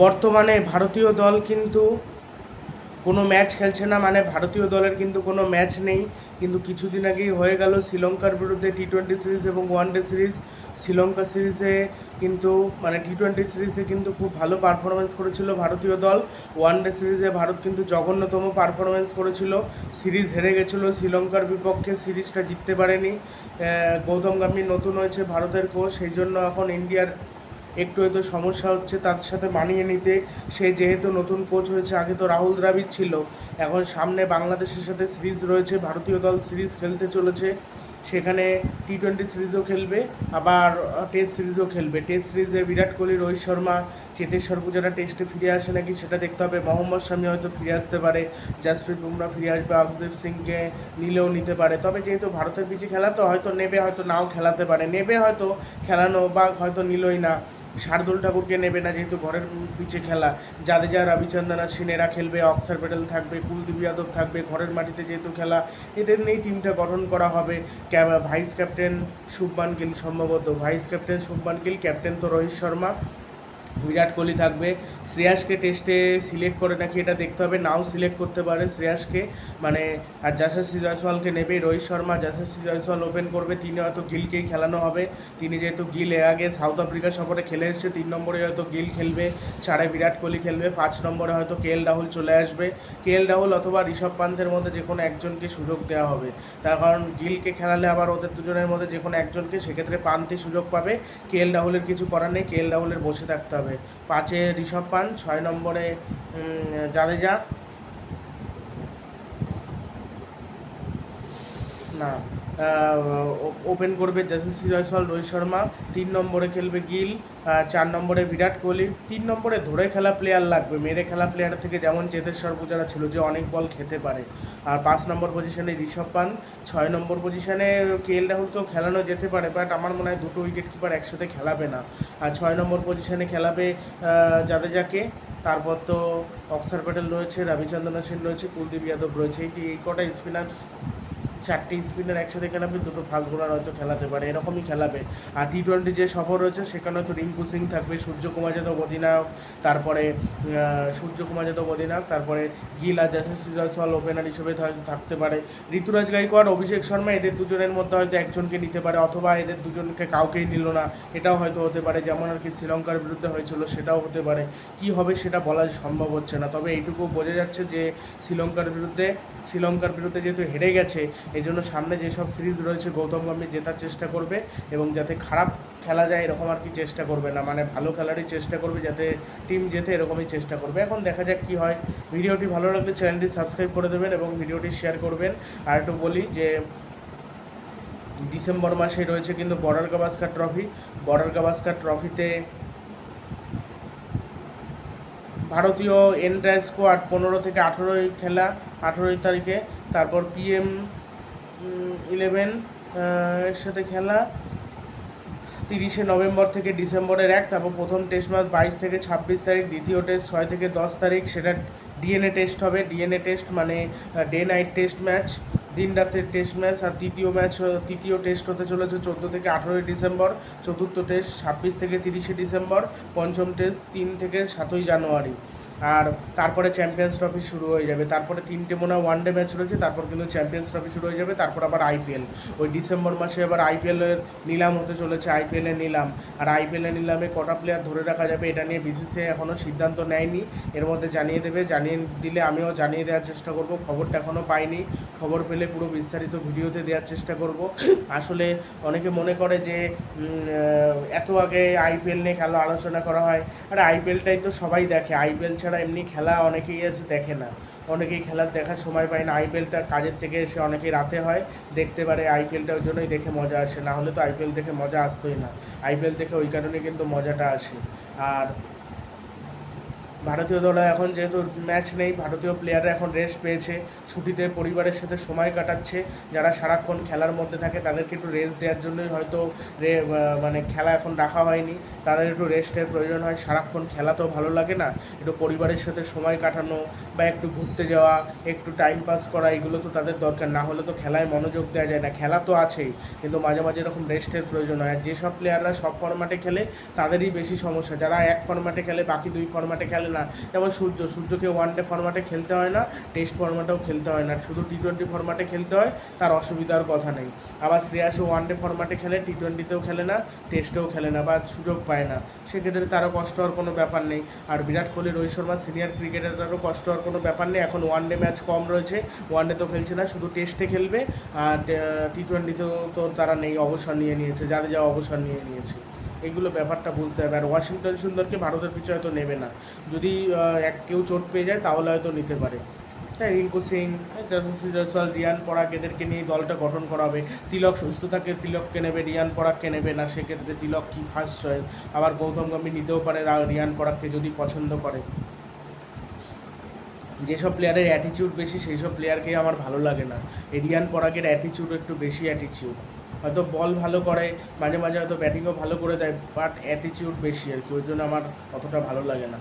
বর্তমানে ভারতীয় দল কিন্তু কোনো ম্যাচ খেলছে না মানে ভারতীয় দলের কিন্তু কোনো ম্যাচ নেই। কিন্তু কিছুদিন আগেই হয়ে গেল শ্রীলঙ্কার বিরুদ্ধে টি টোয়েন্টি সিরিজ এবং ওয়ান ডে সিরিজ শ্রীলঙ্কা সিরিজে কিন্তু মানে টি টোয়েন্টি সিরিজে কিন্তু খুব ভালো পারফরমেন্স করেছিল ভারতীয় দল। ওয়ান ডে সিরিজে ভারত কিন্তু জঘন্যতম পারফরমেন্স করেছিল। সিরিজ হেরে গেছিল, শ্রীলঙ্কার বিপক্ষে সিরিজটা জিততে পারেনি। গৌতম গম্ভীর নতুন হয়েছে ভারতের কোচ সেই জন্য এখন ইন্ডিয়ার একটু হয়তো সমস্যা হচ্ছে তার সাথে মানিয়ে নিতে। সে যেহেতু নতুন কোচ হয়েছে, আগে তো রাহুল দ্রাবিড় ছিল। এখন সামনে বাংলাদেশের সাথে সিরিজ রয়েছে, ভারতীয় দল সিরিজ খেলতে চলেছে। সেখানে টি টোয়েন্টি সিরিজও খেলবে, আবার টেস্ট সিরিজও খেলবে। টেস্ট সিরিজে বিরাট কোহলি, রোহিত শর্মা চেতেশ্বর পূজারা টেস্টে ফিরে আসে নাকি সেটা দেখতে হবে। মোহাম্মদ শামি হয়তো ফিরে আসতে পারে, জাসপ্রীত বুমরা ফিরে আসবে অর্শদীপ সিংকে নিলেও নিতে পারে। তবে যেহেতু ভারতের পিছিয়ে খেলা, তো হয়তো নেবে, হয়তো নাও খেলাতে পারে। নেবে হয়তো, খেলানো বা হয়তো নিলই না। শার্দুল ঠাকুরকে নেবে না, যেহেতু ঘরের পিছে খেলা। জাদেজা, রবিচন্দনা, সিনেরা খেলবে অক্সার প্যাটেল থাকবে, কুলদীপ যাদব থাকবে, ঘরের মাটিতে যেহেতু খেলা, এদের নিয়েই টিমটা গঠন করা হবে। ভাইস ক্যাপ্টেন শুভমান গিল সম্ভবত। Vice captain Shubman Gill captain তো রোহিত শর্মা। বিরাট কোহলি থাকবে। শ্রেয়াসকে টেস্টে সিলেক্ট করে নাকি এটা দেখতে হবে, নাও সিলেক্ট করতে পারে শ্রেয়াসকে। মানে আর জাসাসি জয়সওয়ালকে নেবে, রোহিত শর্মা জাসাসি জয়সওয়াল ওপেন করবে, তিনি হয়তো গিলকেই খেলানো হবে। তিনি যেহেতু গিল এর আগে সাউথ আফ্রিকা সফরে খেলে এসেছে, তিন নম্বরে হয়তো গিল খেলবে চারে বিরাট কোহলি খেলবে, পাঁচ নম্বরে হয়তো কে এল রাহুল চলে আসবে। কে এল রাহুল অথবা ঋষভ পান্তের মধ্যে যে কোনো একজনকে সুযোগ দেওয়া হবে। তার কারণ গিলকে খেলালে আবার ওদের দুজনের মধ্যে যে কোনো একজনকে সেক্ষেত্রে পান্তে সুযোগ পাবে। কে এল রাহুলের কিছু করার নেই, কে এল রাহুলের বসে থাকতে হবে। পাঁচে ঋষভ পান ছয় নম্বরে জাদেজা। না। ওপেন করবে যশস্বী জয়সওয়াল, রোহিত শর্মা। তিন নম্বরে খেলবে গিল চার নম্বরে বিরাট কোহলি। তিন নম্বরে ধরে খেলা প্লেয়ার লাগবে। মেরে খেলা প্লেয়ার থেকে যেমন চেতেশ্বর পূজারা ছিল যে অনেক বল খেতে পারে। আর পাঁচ নম্বর পজিশনে ঋষভ পান ছয় নম্বর পজিশনে কে এল রাহুলকেও খেলানো যেতে পারে বাট আমার মনে হয় দুটো উইকেট কিপার একসাথে খেলাবে না। আর ছয় নম্বর পজিশনে খেলাবে জাদেজাকে। তারপর তো অক্সার প্যাটেল রয়েছে রবিচন্দ্রন সেন রয়েছে, কুলদীপ যাদব রয়েছে। এই কটা স্পিনার চারটে স্পিনার একসাথে খেলাবে, দুটো ফাস্ট বোলার হয়তো খেলাতে পারে, এরকমই খেলাবে। আর টি টোয়েন্টি যে সফর রয়েছে, সেখানে হয়তো রিঙ্কু সিং থাকবে, সূর্যকুমার যাদব অধিনায়ক, তারপরে সূর্যকুমার যাদব অধিনায়ক, তারপরে গিল আর যশস্বী জয়সওয়াল ওপেনার হিসেবে থাক- থাকতে পারে। ঋতুরাজ গাইকোয়াড় অভিষেক শর্মা, এদের দুজনের মধ্যে হয়তো একজনকে নিতে পারে, অথবা এদের দুজনকে কাউকেই নিল না, এটাও হয়তো হতে পারে, যেমন আর কি শ্রীলঙ্কার বিরুদ্ধে হয়েছিল, সেটাও হতে পারে। কি হবে সেটা বলা সম্ভব হচ্ছে না, তবে এইটুকু বোঝা যাচ্ছে যে শ্রীলঙ্কার বিরুদ্ধে শ্রীলঙ্কার বিরুদ্ধে যেহেতু হেরে গেছে এই জন্য সামনে যেসব সিরিজ রয়েছে, গৌতম গম্ভীর জেতার চেষ্টা করবে এবং যাতে খারাপ খেলা যায় এরকম আর কি চেষ্টা করবে না। মানে ভালো খেলারই চেষ্টা করবে, যাতে টিম জেতে এরকমই চেষ্টা করবে। এখন দেখা যাক কি হয়। ভিডিওটি ভালো লাগলে চ্যানেলটি সাবস্ক্রাইব করে দেবেন এবং ভিডিওটি শেয়ার করবেন। আর একটু বলি যে, ডিসেম্বর মাসে রয়েছে কিন্তু Border Gavaskar trophy Border Gavaskar ট্রফিতে ভারতীয় এন্ট্রান্স স্কোয়াড পনেরো থেকে আঠেরোই খেলা, আঠেরোই তারিখে। তারপর পিএম ইলেভেন এর সাথে খেলা। তিরিশে নভেম্বর থেকে ডিসেম্বরের এক, তারপর প্রথম টেস্ট ম্যাচ বাইশ থেকে ছাব্বিশ তারিখ, দ্বিতীয় টেস্ট ছয় থেকে দশ তারিখ, সেটা ডিএনএ টেস্ট হবে। ডিএনএ টেস্ট মানে ডে নাইট টেস্ট ম্যাচ দিন রাতের টেস্ট ম্যাচ আর তৃতীয় ম্যাচ তৃতীয় টেস্ট হতে চলেছে চোদ্দ থেকে আঠেরোই ডিসেম্বর, চতুর্থ টেস্ট ছাব্বিশ থেকে তিরিশে ডিসেম্বর, পঞ্চম টেস্ট তিন থেকে সাতই জানুয়ারি। আর তারপরে চ্যাম্পিয়ন্স ট্রফি শুরু হয়ে যাবে। তারপরে তিনটে মনে হয় ওয়ান ডে ম্যাচ রয়েছে, তারপর কিন্তু চ্যাম্পিয়ন্স ট্রফি শুরু হয়ে যাবে, তারপর আবার আইপিএল ওই ডিসেম্বর মাসে আবার আইপিএলের নিলাম হতে চলেছে আইপিএলের নিলাম। আর আইপিএলের নিলামে কটা প্লেয়ার ধরে রাখা যাবে এটা নিয়ে বিসিসিআই এখনও সিদ্ধান্ত নেয়নি। এর মধ্যে জানিয়ে দেবে, জানিয়ে দিলে আমিও জানিয়ে দেওয়ার চেষ্টা করব, খবরটা এখনও পাইনি। খবর পেলে পুরো বিস্তারিত ভিডিওতে দেওয়ার চেষ্টা করব। আসলে অনেকে মনে করে যে এত আগে আইপিএল নিয়ে খেলা আলোচনা করা হয়, আর আইপিএলটাই তো সবাই দেখে। আইপিএল ছাড়া এমনি খেলা অনেকেই আছে দেখে না। অনেকেই খেলার দেখার সময় পায় না। আইপিএলটা কাজের থেকে এসে অনেকেই রাতে হয়, দেখতে পারে আইপিএলটা ওই জন্যই দেখে মজা আসে। না হলে তো আইপিএল দেখে মজা আসতোই না। আইপিএল দেখে ওই কারণে কিন্তু মজাটা আসে। আর ভারতীয় দলে এখন যেহেতু ম্যাচ নেই, ভারতীয় প্লেয়াররা এখন রেস্ট পেয়েছে, ছুটিতে পরিবারের সাথে সময় কাটাচ্ছে, যারা সারাক্ষণ খেলার মধ্যে থাকে তাদেরকে একটু রেস্ট দেওয়ার জন্যই হয়তো রে মানে খেলা এখন রাখা হয়নি, তাদের একটু রেস্টের প্রয়োজন হয়, সারাক্ষণ খেলা তো ভালো লাগে না, একটু পরিবারের সাথে সময় কাটানো বা একটু ঘুরতে যাওয়া, একটু টাইম পাস করা, এগুলো তো তাদের দরকার, না হলে তো খেলায় মনোযোগ দেওয়া যায় না, খেলা তো আছেই, কিন্তু মাঝে মাঝে এরকম রেস্টের প্রয়োজন হয়, আর যেসব প্লেয়াররা সব ফরম্যাটে খেলে, তাদেরই বেশি সমস্যা, যারা এক ফরম্যাটে খেলে, বাকি দুই ফরম্যাটে খেলে না যেমন সূর্য, সূর্যকে ওয়ান ডে ফরম্যাটে খেলতে হয় না টেস্ট ফরম্যাটেও খেলতে হয় না। শুধু টি টোয়েন্টি ফরম্যাটে খেলতে হয়, তার অসুবিধার কথা নেই। আবার শ্রেয়াসও ওয়ান ডে ফরম্যাটে খেলে টি টোয়েন্টিতেও খেলে না টেস্টেও খেলে না বা সুযোগ পায় না। সেক্ষেত্রে তারও কষ্ট হওয়ার কোনো ব্যাপার নেই। আর বিরাট কোহলি, রোহিত শর্মা সিনিয়র ক্রিকেটারদেরও কষ্ট হওয়ার কোনো ব্যাপার নেই। এখন ওয়ান ডে ম্যাচ কম রয়েছে ওয়ান ডে তো খেলছে না, শুধু টেস্টে খেলবে। আর টি টোয়েন্টিতেও তো তারা নেই, অবসর নিয়ে নিয়েছে, যাদের যা অবসর নিয়ে নিয়েছে। এগুলো ব্যাপারটা বুঝতে হবে। আর ওয়াশিংটন সুন্দরকে ভারতের পিছু হয়তো নেবে না। যদি এক কেউ চোট পেয়ে যায়, তাহলে হয়তো নিতে পারে। হ্যাঁ রিঙ্কু সিং জয়সওয়াল রিয়ান পরাগ এদেরকে নিয়ে দলটা গঠন করা হবে। তিলক সুস্থ থাকে, তিলককে নেবে, রিয়ান পরাগকে নেবে না? সেক্ষেত্রে তিলক কি ফার্স্ট চয়েস আবার গৌতম গম্ভীর নিতেও পারে রিয়ান পরাগকে যদি পছন্দ করে। যেসব প্লেয়ারের অ্যাটিচিউড বেশি সেই সব প্লেয়ারকেই আমার ভালো লাগে না। রিয়ান পরাগের অ্যাটিচিউড একটু বেশি অ্যাটিচিউড হয়তো বল ভালো করে, মাঝে মাঝে হয়তো ব্যাটিংও ভালো করে দেয় বাট অ্যাটিচিউড বেশি আর কি, ওই জন্য আমার অতটা ভালো লাগে না।